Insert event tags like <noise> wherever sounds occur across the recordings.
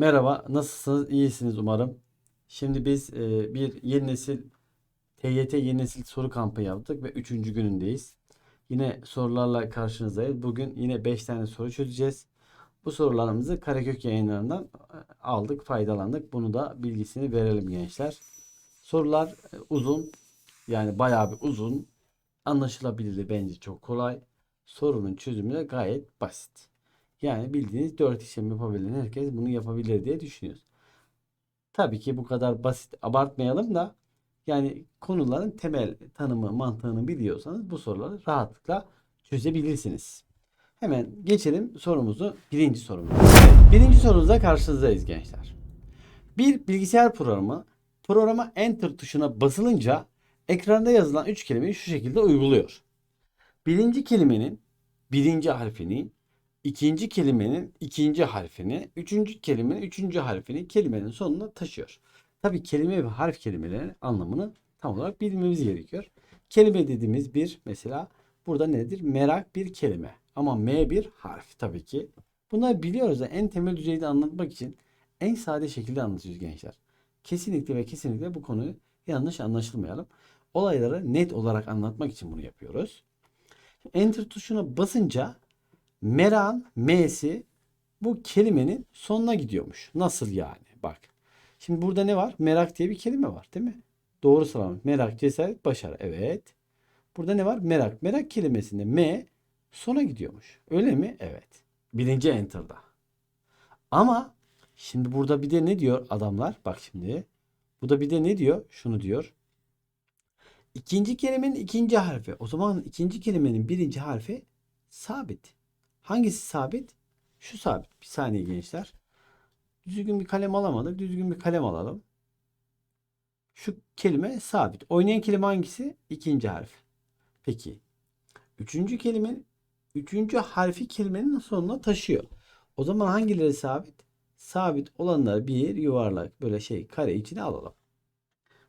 Merhaba, nasılsınız? İyisiniz umarım. Şimdi biz e, bir yeni nesil TYT yeni nesil soru kampı yaptık ve üçüncü günündeyiz. Yine sorularla karşınızdayız. Bugün yine 5 tane soru çözeceğiz. Bu sorularımızı Karakök yayınlarından e, aldık, faydalandık. Bunu da bilgisini verelim gençler. Sorular e, uzun, yani bayağı bir uzun. Anlaşılabilir bence çok kolay. Sorunun çözümü de gayet basit. Yani bildiğiniz 4 işlem yapabilen herkes bunu yapabilir diye düşünüyoruz. Tabii ki bu kadar basit abartmayalım da yani konuların temel tanımı mantığını biliyorsanız bu soruları rahatlıkla çözebilirsiniz. Hemen geçelim sorumuzu birinci sorumuza. Birinci sorumuzda karşınızdayız gençler. Bir bilgisayar programı programa enter tuşuna basılınca ekranda yazılan üç kelimeyi şu şekilde uyguluyor. Birinci kelimenin birinci harfini, ikinci kelimenin ikinci harfini, üçüncü kelimenin üçüncü harfini kelimenin sonuna taşıyor. Tabii kelime ve harf kelimelerin anlamını tam olarak bilmemiz gerekiyor. Kelime dediğimiz bir mesela burada nedir? Merak bir kelime. Ama M bir harf tabii ki. Bunları biliyoruz da en temel düzeyde anlatmak için en sade şekilde anlatıyoruz gençler. Kesinlikle ve kesinlikle bu konuyu yanlış anlaşılmayalım. Olayları net olarak anlatmak için bunu yapıyoruz. Enter tuşuna basınca meran M'si bu kelimenin sonuna gidiyormuş. Nasıl yani? Bak. Şimdi burada ne var? Merak diye bir kelime var değil mi? Doğru sıralama. Merak, cesaret, başarı. Evet. Burada ne var? Merak. Merak kelimesinde M sona gidiyormuş. Öyle mi? Evet. Birinci enter'da. Ama şimdi burada bir de ne diyor adamlar? Bak şimdi. Bu da bir de ne diyor? Şunu diyor. İkinci kelimenin ikinci harfi. O zaman ikinci kelimenin birinci harfi sabit. Hangisi sabit? Şu sabit. Bir saniye gençler. Düzgün bir kalem alamadık. Düzgün bir kalem alalım. Şu kelime sabit. Oynayan kelime hangisi? İkinci harf. Peki. Üçüncü kelimenin üçüncü harfi kelimenin sonuna taşıyor. O zaman hangileri sabit? Sabit olanları bir yuvarlak böyle şey kare içine alalım.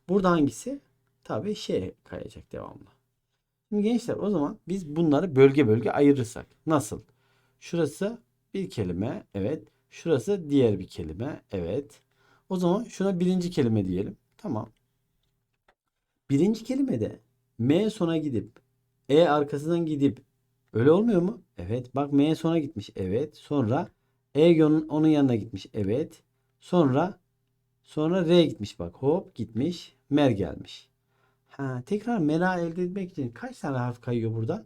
Burada hangisi? Tabii şey kayacak devamlı. Şimdi gençler o zaman biz bunları bölge bölge ayırırsak nasıl? Şurası bir kelime. Evet. Şurası diğer bir kelime. Evet. O zaman şuna birinci kelime diyelim. Tamam. Birinci kelimede M sona gidip E arkasından gidip öyle olmuyor mu? Evet. Bak M sona gitmiş. Evet. Sonra E onun, yanına gitmiş. Evet. Sonra sonra R gitmiş bak. Hop gitmiş. Mer gelmiş. Ha, tekrar mera elde etmek için kaç tane harf kayıyor buradan?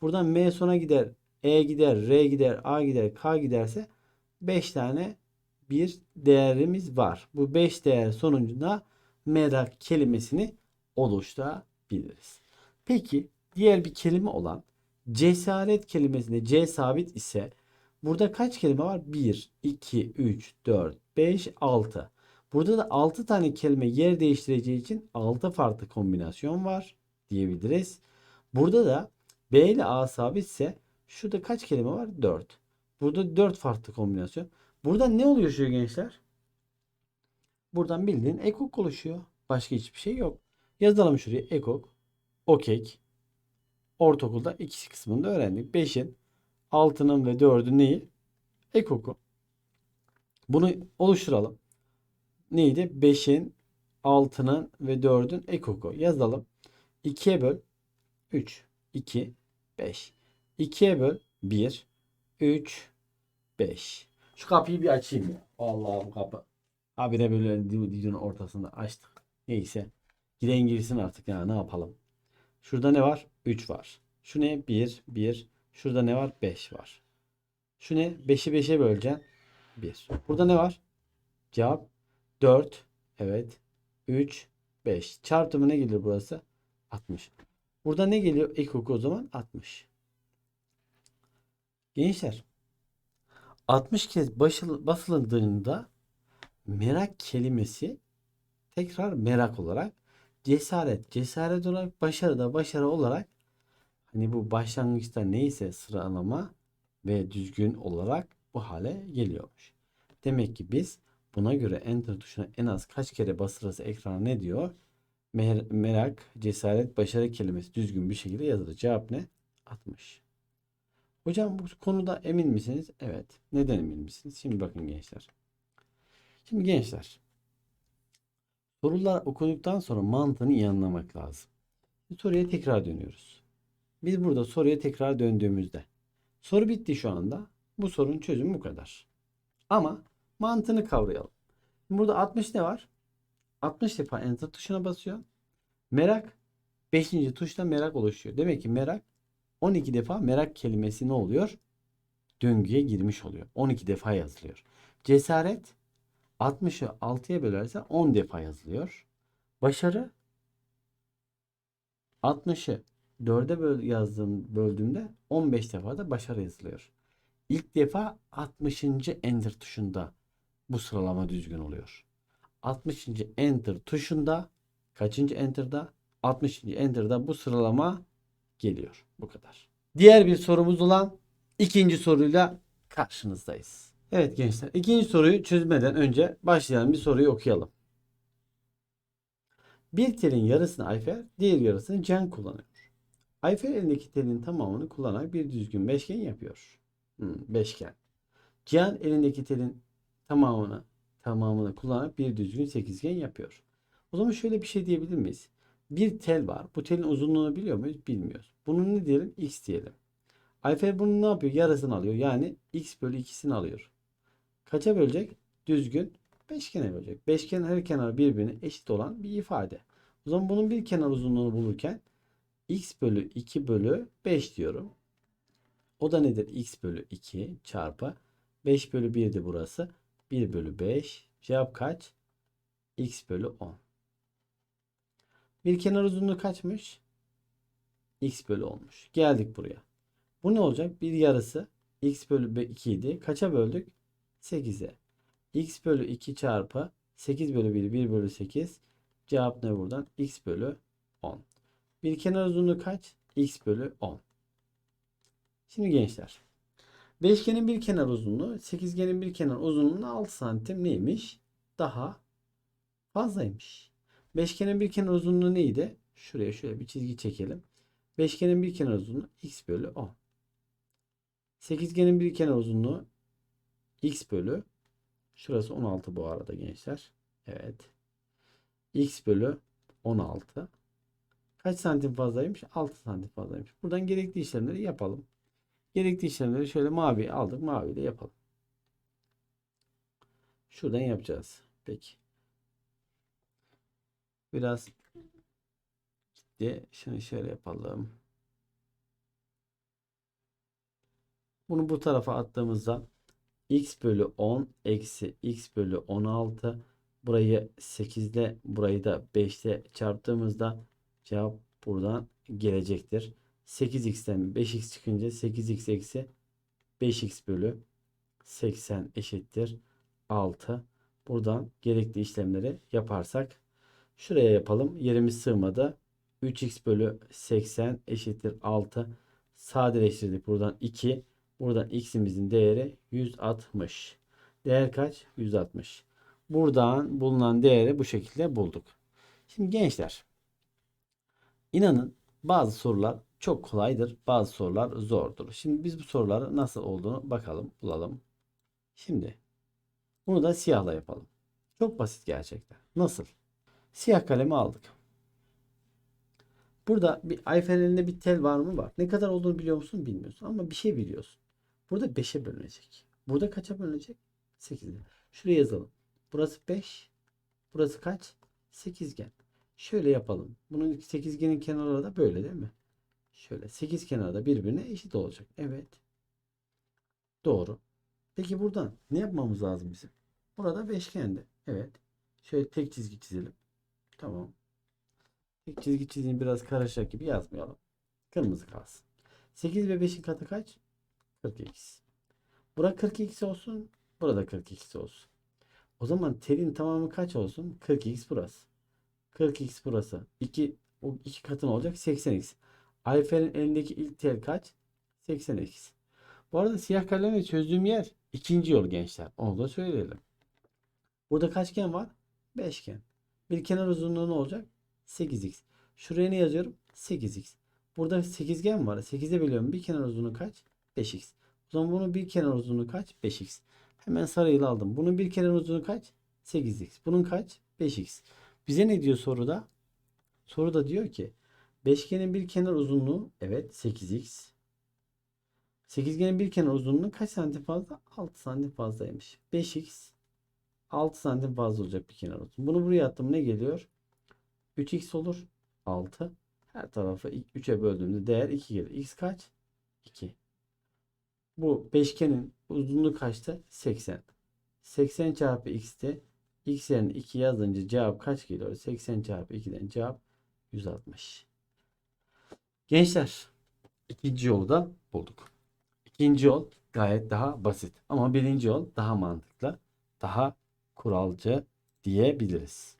Buradan M sona gider. E gider, R gider, A gider, K giderse 5 tane bir değerimiz var. Bu 5 değer sonucunda merak kelimesini oluşturabiliriz. Peki diğer bir kelime olan cesaret kelimesinde C sabit ise burada kaç kelime var? 1, 2, 3, 4, 5, 6. Burada da 6 tane kelime yer değiştireceği için 6 farklı kombinasyon var diyebiliriz. Burada da B ile A sabitse Şurada kaç kelime var? 4. Burada 4 farklı kombinasyon. Burada ne oluşuyor gençler? Buradan bildiğin ekok oluşuyor. Başka hiçbir şey yok. Yazalım şuraya ekok, okek. Ortaokulda ikisi kısmında öğrendik. 5'in, 6'nın ve 4'ün neyi? Ekoku. Bunu oluşturalım. Neydi? 5'in, 6'nın ve 4'ün ekoku. Yazalım. 2'ye böl. 3, 2, 5. 2'ye böl 1, 3, 5. Şu kapıyı bir açayım ya. Allah bu kapı. Habire böyle videonun ortasında açtık. Neyse. Giren girsin artık ya ne yapalım. Şurada ne var? 3 var. Şu ne? 1, 1. Şurada ne var? 5 var. Şu ne? 5'i 5'e böleceksin. 1. Burada ne var? Cevap 4. Evet. 3, 5. Çarpımı ne gelir burası? 60. Burada ne geliyor? Ekok o zaman 60. Gençler 60 kez basıl- basıldığında merak kelimesi tekrar merak olarak cesaret cesaret olarak başarı da başarı olarak hani bu başlangıçta neyse sıralama ve düzgün olarak bu hale geliyormuş. Demek ki biz buna göre enter tuşuna en az kaç kere basılırsa ekrana ne diyor? Mer- merak, cesaret, başarı kelimesi düzgün bir şekilde yazılır. Cevap ne? 60. Hocam bu konuda emin misiniz? Evet. Neden emin misiniz? Şimdi bakın gençler. Şimdi gençler. Sorular okuduktan sonra mantığını iyi anlamak lazım. Soruya tekrar dönüyoruz. Biz burada soruya tekrar döndüğümüzde soru bitti şu anda. Bu sorunun çözümü bu kadar. Ama mantığını kavrayalım. Burada 60 ne var? 60 defa enter tuşuna basıyor. Merak 5. tuşta merak oluşuyor. Demek ki merak 12 defa merak kelimesi ne oluyor? Döngüye girmiş oluyor. 12 defa yazılıyor. Cesaret 60'ı 6'ya bölerse 10 defa yazılıyor. Başarı 60'ı 4'e böl yazdığım böldüğümde 15 defa da başarı yazılıyor. İlk defa 60. enter tuşunda bu sıralama düzgün oluyor. 60. enter tuşunda kaçıncı enter'da? 60. enter'da bu sıralama geliyor. Bu kadar. Diğer bir sorumuz olan ikinci soruyla karşınızdayız. Evet gençler ikinci soruyu çözmeden önce başlayalım bir soruyu okuyalım. Bir telin yarısını Ayfer, diğer yarısını Can kullanıyor. Ayfer elindeki telin tamamını kullanarak bir düzgün beşgen yapıyor. Hmm, beşgen. Cihan elindeki telin tamamını tamamını kullanarak bir düzgün sekizgen yapıyor. O zaman şöyle bir şey diyebilir miyiz? Bir tel var. Bu telin uzunluğunu biliyor muyuz? Bilmiyoruz. Bunun ne diyelim? X diyelim. Ayfer bunun ne yapıyor? Yarısını alıyor. Yani x bölü 2'sini alıyor. Kaça bölecek? Düzgün beşgene bölecek. Beşgen her kenarı birbirine eşit olan bir ifade. O zaman bunun bir kenar uzunluğunu bulurken x bölü 2 bölü 5 diyorum. O da nedir? x bölü 2 çarpı 5 bölü 1 de burası. 1 bölü 5. Cevap kaç? x bölü 10. Bir kenar uzunluğu kaçmış? x bölü 10'muş. Geldik buraya. Bu ne olacak? Bir yarısı x bölü 2 idi. Kaça böldük? 8'e. x bölü 2 çarpı 8 bölü 1 1 bölü 8. Cevap ne buradan? x bölü 10. Bir kenar uzunluğu kaç? x bölü 10. Şimdi gençler. Beşgenin bir kenar uzunluğu, sekizgenin bir kenar uzunluğuna 6 santim neymiş? Daha fazlaymış. Beşgenin bir kenar uzunluğu neydi? Şuraya şöyle bir çizgi çekelim. Beşgenin bir kenar uzunluğu x bölü 10. Sekizgenin bir kenar uzunluğu x bölü şurası 16 bu arada gençler. Evet. x bölü 16. Kaç santim fazlaymış? 6 santim fazlaymış. Buradan gerekli işlemleri yapalım. Gerekli işlemleri şöyle mavi aldık. Mavi ile yapalım. Şuradan yapacağız. Peki. Biraz gitti. Şunu şöyle yapalım. Bunu bu tarafa attığımızda x bölü 10 eksi x bölü 16 burayı 8 ile burayı da 5 ile çarptığımızda cevap buradan gelecektir. 8x'ten 5x çıkınca 8x eksi 5x bölü 80 eşittir 6. Buradan gerekli işlemleri yaparsak şuraya yapalım. Yerimiz sığmadı. 3x bölü 80 eşittir 6. Sadeleştirdik. Buradan 2. Buradan x'imizin değeri 160. Değer kaç? 160. Buradan bulunan değeri bu şekilde bulduk. Şimdi gençler inanın bazı sorular çok kolaydır. Bazı sorular zordur. Şimdi biz bu soruları nasıl olduğunu bakalım, bulalım. Şimdi bunu da siyahla yapalım. Çok basit gerçekten. Nasıl? Siyah kalemi aldık. Burada bir Ayfer elinde bir tel var mı? Var. Ne kadar olduğunu biliyor musun? Bilmiyorsun. Ama bir şey biliyorsun. Burada 5'e bölünecek. Burada kaça bölünecek? 8'e. Şuraya yazalım. Burası 5. Burası kaç? 8gen. Şöyle yapalım. Bunun sekizgenin kenarları da böyle değil mi? Şöyle 8 kenarda birbirine eşit olacak. Evet. Doğru. Peki buradan ne yapmamız lazım bizim? Burada beşgende. Evet. Şöyle tek çizgi çizelim. Tamam. Tek çizgi çizeyim biraz karışacak gibi yazmayalım. Kırmızı kalsın. 8 ve 5'in katı kaç? 42. Bura 42 olsun. Burada 42 olsun. O zaman telin tamamı kaç olsun? 40x burası. 40x burası. 2 o iki katın olacak 80x. Ayfer'in elindeki ilk tel kaç? 80x. Bu arada siyah kalemle çözdüğüm yer ikinci yol gençler. Onu da söyleyelim. Burada kaç gen var? 5 gen. Bir kenar uzunluğu ne olacak? 8x. Şuraya ne yazıyorum? 8x. Burada 8 gen var. 8'e bölüyorum. Bir kenar uzunluğu kaç? 5x. O zaman bunun bir kenar uzunluğu kaç? 5x. Hemen sarıyla aldım. Bunun bir kenar uzunluğu kaç? 8x. Bunun kaç? 5x. Bize ne diyor soruda? Soruda diyor ki beşgenin bir kenar uzunluğu evet 8x. Sekizgenin bir kenar uzunluğu kaç santim fazla? 6 santim fazlaymış. 5x 6 santim fazla olacak bir kenar uzun. Bunu buraya attım ne geliyor? 3x olur. 6. Her tarafı 3'e böldüğümde değer 2 gelir. x kaç? 2. Bu beşgenin uzunluğu kaçtı? 80. 80 çarpı x'te x yerine 2 yazınca cevap kaç geliyor? 80 çarpı 2'den cevap 160. Gençler ikinci yolu da bulduk. İkinci yol gayet daha basit ama birinci yol daha mantıklı, daha kuralcı diyebiliriz.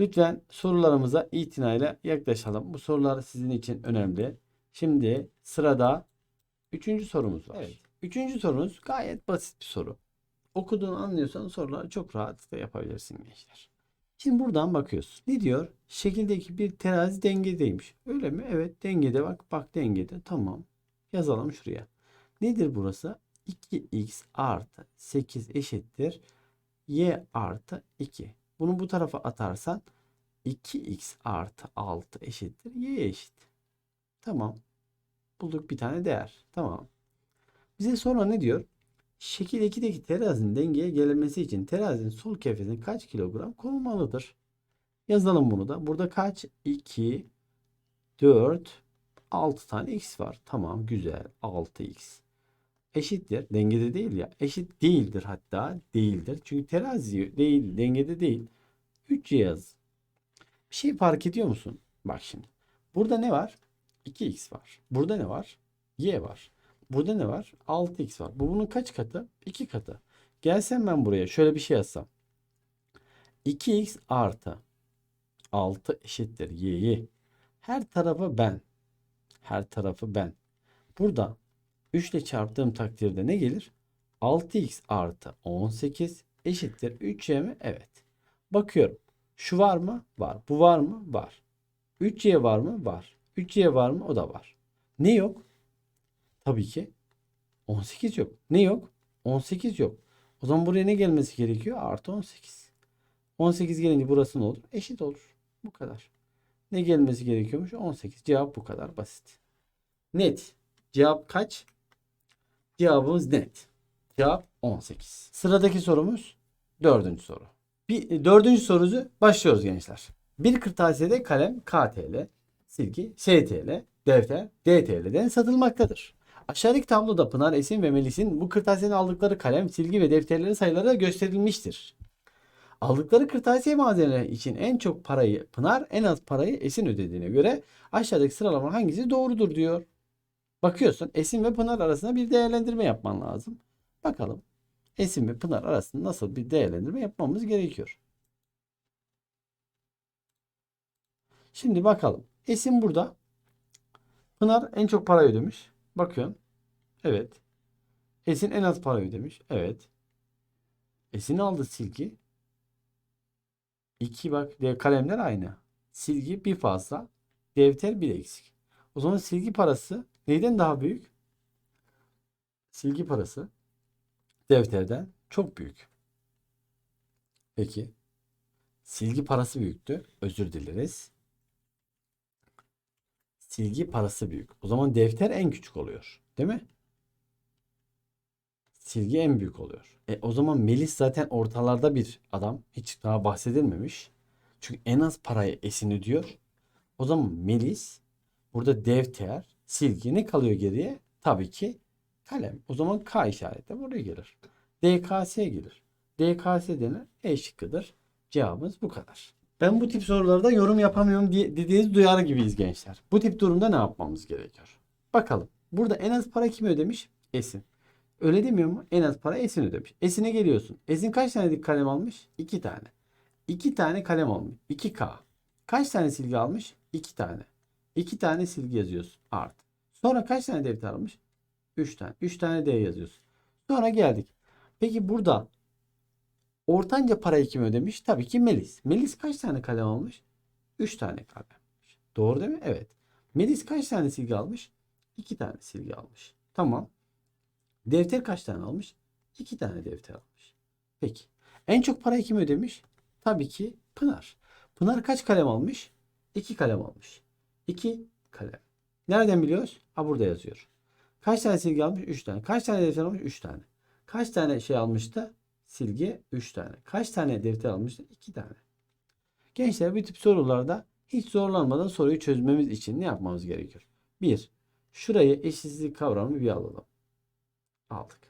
Lütfen sorularımıza itinayla yaklaşalım. Bu sorular sizin için önemli. Şimdi sırada üçüncü sorumuz var. Evet. Üçüncü sorumuz gayet basit bir soru. Okuduğunu anlıyorsan soruları çok rahatlıkla yapabilirsin gençler. Şimdi buradan bakıyorsun. Ne diyor? Şekildeki bir terazi dengedeymiş. Öyle mi? Evet dengede bak. Bak dengede. Tamam. Yazalım şuraya. Nedir burası? 2x artı 8 eşittir. Y artı 2. Bunu bu tarafa atarsan 2x artı 6 eşittir. y eşit. Tamam. Bulduk bir tane değer. Tamam. Bize sonra ne diyor? Şekil 2'deki terazinin dengeye gelinmesi için terazinin sol kefesine kaç kilogram konulmalıdır? Yazalım bunu da. Burada kaç? 2, 4, 6 tane x var. Tamam güzel. 6x. Eşittir. Dengede değil ya. Eşit değildir hatta. Değildir. Çünkü terazi değil. Dengede değil. 3 yaz. Bir şey fark ediyor musun? Bak şimdi. Burada ne var? 2x var. Burada ne var? y var. Burada ne var? 6x var. Bu bunun kaç katı? 2 katı. Gelsem ben buraya şöyle bir şey yazsam. 2x artı 6 eşittir y'yi. Her tarafı ben. Her tarafı ben. Burada 3 ile çarptığım takdirde ne gelir? 6x artı 18 eşittir 3y mi? Evet. Bakıyorum. Şu var mı? Var. Bu var mı? Var. 3y var mı? Var. 3y var mı? O da var. Ne yok? Tabii ki 18 yok. Ne yok? 18 yok. O zaman buraya ne gelmesi gerekiyor? Artı 18. 18 gelince burası ne olur? Eşit olur. Bu kadar. Ne gelmesi gerekiyormuş? 18. Cevap bu kadar basit. Net. Cevap kaç? Cevabımız net. Cevap 18. Sıradaki sorumuz dördüncü soru. Bir, dördüncü sorusu başlıyoruz gençler. Bir kırtasiyede kalem KTL, silgi STL, defter DTL'den satılmaktadır. Aşağıdaki tabloda Pınar, Esin ve Melis'in bu kırtasiyeden aldıkları kalem, silgi ve defterlerin sayıları gösterilmiştir. Aldıkları kırtasiye malzemeleri için en çok parayı Pınar, en az parayı Esin ödediğine göre aşağıdaki sıralama hangisi doğrudur diyor. Bakıyorsun Esin ve Pınar arasında bir değerlendirme yapman lazım. Bakalım Esin ve Pınar arasında nasıl bir değerlendirme yapmamız gerekiyor. Şimdi bakalım. Esin burada. Pınar en çok para ödemiş. Bakıyorum. Evet. Esin en az para ödemiş. Evet. Esin aldı silgi. İki bak kalemler aynı. Silgi bir fazla. Defter bir eksik. O zaman silgi parası neyden daha büyük? Silgi parası defterden çok büyük. Peki. Silgi parası büyüktü. Özür dileriz. Silgi parası büyük. O zaman defter en küçük oluyor. Değil mi? Silgi en büyük oluyor. E, o zaman Melis zaten ortalarda bir adam. Hiç daha bahsedilmemiş. Çünkü en az parayı Esin ödüyor. O zaman Melis burada defter, silgi ne kalıyor geriye? Tabii ki kalem. O zaman K işareti buraya gelir. DKS gelir. DKS denen E şıkkıdır. Cevabımız bu kadar. Ben bu tip sorularda yorum yapamıyorum dediğiniz duyar gibiyiz gençler. Bu tip durumda ne yapmamız gerekiyor? Bakalım. Burada en az para kim ödemiş? Esin. Öyle demiyor mu? En az para Esin ödemiş. Esin'e geliyorsun. Esin kaç tane kalem almış? 2 tane. 2 tane kalem almış. 2K. Kaç tane silgi almış? 2 tane. 2 tane silgi yazıyorsun. Art. Sonra kaç tane defter almış? 3 tane. 3 tane D yazıyorsun. Sonra geldik. Peki burada ortanca parayı kim ödemiş? Tabii ki Melis. Melis kaç tane kalem almış? 3 tane kalem. almış. Doğru değil mi? Evet. Melis kaç tane silgi almış? 2 tane silgi almış. Tamam. Defter kaç tane almış? 2 tane defter almış. Peki. En çok parayı kim ödemiş? Tabii ki Pınar. Pınar kaç kalem almış? 2 kalem almış. 2 kalem. Nereden biliyoruz? Ha burada yazıyor. Kaç tane silgi almış? 3 tane. Kaç tane defter almış? 3 tane. Kaç tane şey almıştı? Silgi 3 tane. Kaç tane defter almıştı? 2 tane. Gençler bu tip sorularda hiç zorlanmadan soruyu çözmemiz için ne yapmamız gerekiyor? 1. Şurayı eşitsizlik kavramını bir alalım. Aldık.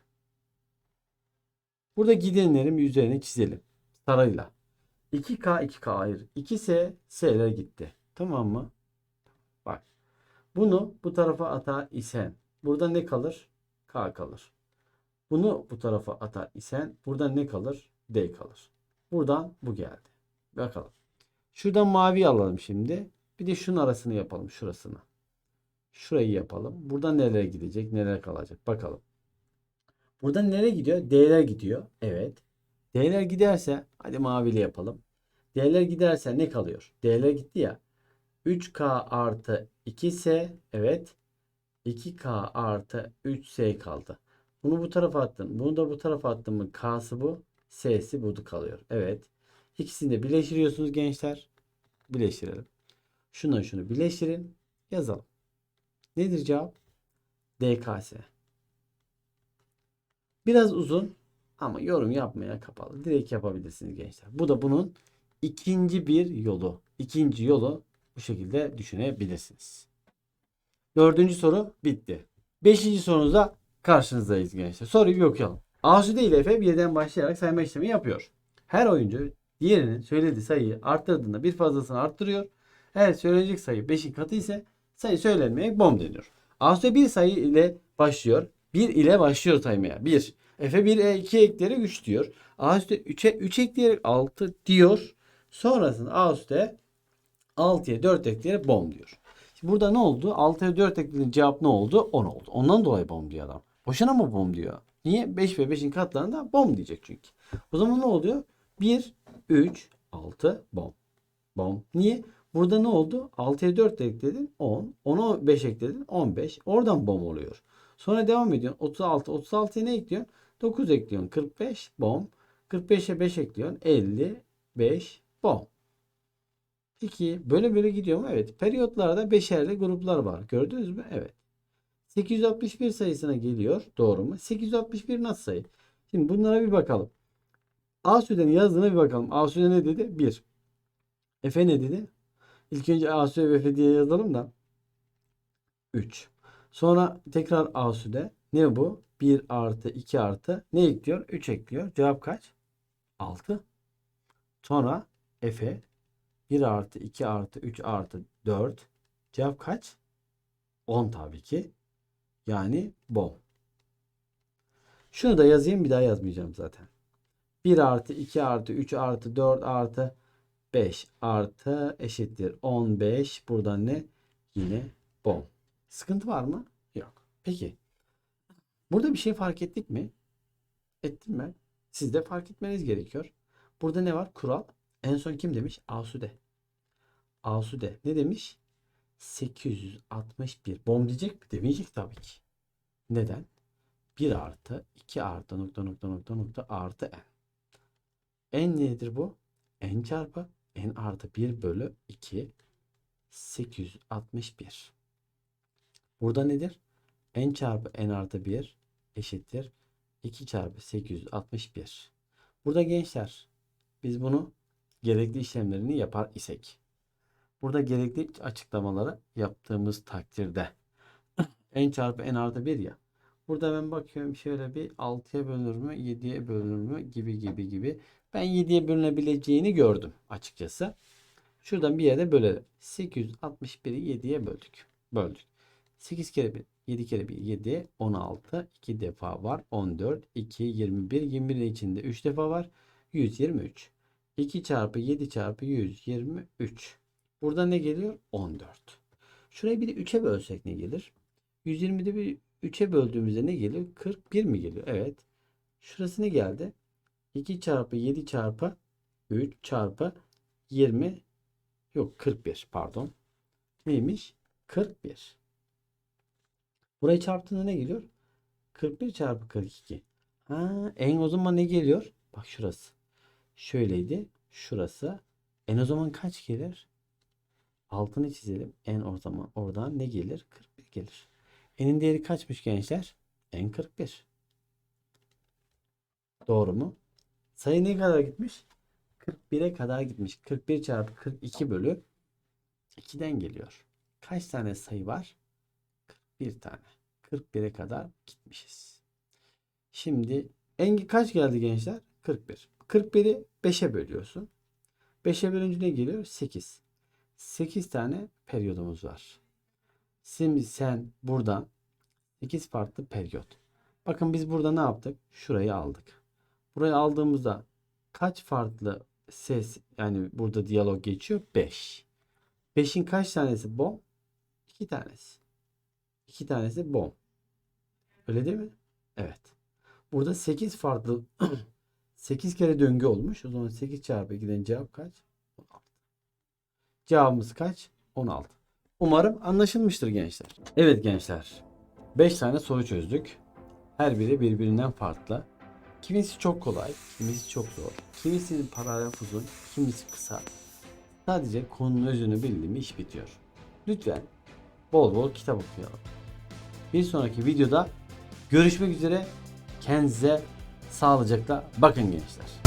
Burada gidenlerin bir üzerine çizelim. Sarayla. 2K 2K hayır. 2S S'ler gitti. Tamam mı? Bunu bu tarafa atar isen burada ne kalır? K kalır. Bunu bu tarafa atar isen burada ne kalır? D kalır. Buradan bu geldi. Bakalım. Şuradan mavi alalım şimdi. Bir de şunun arasını yapalım şurasını. Şurayı yapalım. Buradan nereye gidecek? Nereye kalacak? Bakalım. Buradan nereye gidiyor? D'ler gidiyor. Evet. D'ler giderse hadi mavili yapalım. D'ler giderse ne kalıyor? D'ler gitti ya. 3K artı 2S evet. 2K artı 3S kaldı. Bunu bu tarafa attın. Bunu da bu tarafa attın mı? K'sı bu. S'si bu kalıyor. Evet. İkisini de birleştiriyorsunuz gençler. Birleştirelim. Şundan şunu birleştirin. Yazalım. Nedir cevap? DKS. Biraz uzun ama yorum yapmaya kapalı. Direkt yapabilirsiniz gençler. Bu da bunun ikinci bir yolu. İkinci yolu bu şekilde düşünebilirsiniz. Dördüncü soru bitti. Beşinci sorunuzda karşınızdayız gençler. Soruyu bir okuyalım. Asude ile Efe birden başlayarak sayma işlemi yapıyor. Her oyuncu diğerinin söylediği sayıyı arttırdığında bir fazlasını arttırıyor. Eğer söylenecek sayı 5'in katı ise sayı söylenmeye bom deniyor. Asude bir sayı ile başlıyor. 1 ile başlıyor saymaya. 1. Efe 1'e 2 ekleyerek 3 diyor. Asude 3'e 3 ekleyerek 6 diyor. Sonrasında Asude 6'ya 4 ekleyerek bom diyor. Burada ne oldu? 6'ya 4 eklediğin cevap ne oldu? 10 oldu. Ondan dolayı bom diyor adam. Boşuna mı bom diyor? Niye? 5 ve 5'in katlarında bom diyecek çünkü. O zaman ne oluyor? 1, 3, 6, bom. Bom. Niye? Burada ne oldu? 6'ya 4 ekledin 10. 10'a 5 ekledin 15. Oradan bom oluyor. Sonra devam ediyorsun. 36. 36'ya ne ekliyorsun? 9 ekliyorsun. 45 bom. 45'e 5 ekliyorsun. 55 bom. Peki böyle böyle gidiyor mu? Evet. Periyotlarda beşerli gruplar var. Gördünüz mü? Evet. 861 sayısına geliyor. Doğru mu? 861 nasıl sayı? Şimdi bunlara bir bakalım. Asude'nin yazdığına bir bakalım. Asude ne dedi? 1. Efe ne dedi? İlk önce Asude ve Efe diye yazalım da. 3. Sonra tekrar Asude. Ne bu? 1 artı 2 artı. Ne ekliyor? 3 ekliyor. Cevap kaç? 6. Sonra Efe 1 artı 2 artı 3 artı 4. Cevap kaç? 10 tabii ki. Yani bom. Şunu da yazayım bir daha yazmayacağım zaten. 1 artı 2 artı 3 artı 4 artı 5 artı eşittir 15. Buradan ne? Yine bom. Sıkıntı var mı? Yok. Peki. Burada bir şey fark ettik mi? Ettim mi? Siz de fark etmeniz gerekiyor. Burada ne var? Kural. En son kim demiş? Asude. Asude ne demiş? 861. Bom diyecek mi? Demeyecek tabii ki. Neden? 1 artı 2 artı nokta nokta nokta nokta artı n. n nedir bu? n çarpı n artı 1 bölü 2 861. Burada nedir? n çarpı n artı 1 eşittir 2 çarpı 861. Burada gençler biz bunu gerekli işlemlerini yapar isek. Burada gerekli açıklamaları yaptığımız takdirde <clears throat> n çarpı n artı 1 ya. Burada ben bakıyorum şöyle bir 6'ya bölünür mü 7'ye bölünür mü gibi gibi gibi. Ben 7'ye bölünebileceğini gördüm açıkçası. Şuradan bir yere bölelim. 861'i 7'ye böldük. Böldük. 8 kere 1 7 kere 1 7 16 2 defa var 14 2 21 21'in içinde 3 defa var 123 2 çarpı 7 çarpı 123 burada ne geliyor 14 şurayı bir de 3'e bölsek ne gelir 120'de bir 3'e böldüğümüzde ne geliyor 41 mi geliyor evet şurası ne geldi 2 çarpı 7 çarpı 3 çarpı 20 yok 41 pardon neymiş 41 Burayı çarptığında ne geliyor? 41 çarpı 42. Ha, en o zaman ne geliyor? Bak şurası. şöyleydi. Şurası. En o zaman kaç gelir? Altını çizelim. En o zaman oradan ne gelir? 41 gelir. N'in değeri kaçmış gençler? N 41. Doğru mu? Sayı ne kadar gitmiş? 41'e kadar gitmiş. 41 çarpı 42 bölü 2'den geliyor. Kaç tane sayı var? 41 tane. 41'e kadar gitmişiz. Şimdi en kaç geldi gençler? 41. 41'i 5'e bölüyorsun. 5'e bölünce ne geliyor? 8. 8 tane periyodumuz var. Şimdi sen buradan 8 farklı periyot. Bakın biz burada ne yaptık? Şurayı aldık. Burayı aldığımızda kaç farklı ses yani burada diyalog geçiyor? 5. 5'in kaç tanesi bom? 2 tanesi. 2 tanesi bom. Öyle değil mi? Evet. Burada 8 farklı <clears throat> 8 kere döngü olmuş. O zaman 8 çarpı 2'den cevap kaç? 16. Cevabımız kaç? 16. Umarım anlaşılmıştır gençler. Evet gençler. 5 tane soru çözdük. Her biri birbirinden farklı. Kimisi çok kolay, kimisi çok zor. Kimisinin paragraf uzun, kimisi kısa. Sadece konunun özünü bildiğim iş bitiyor. Lütfen bol bol kitap okuyalım. Bir sonraki videoda görüşmek üzere. Kendinize sağlıcakla bakın gençler.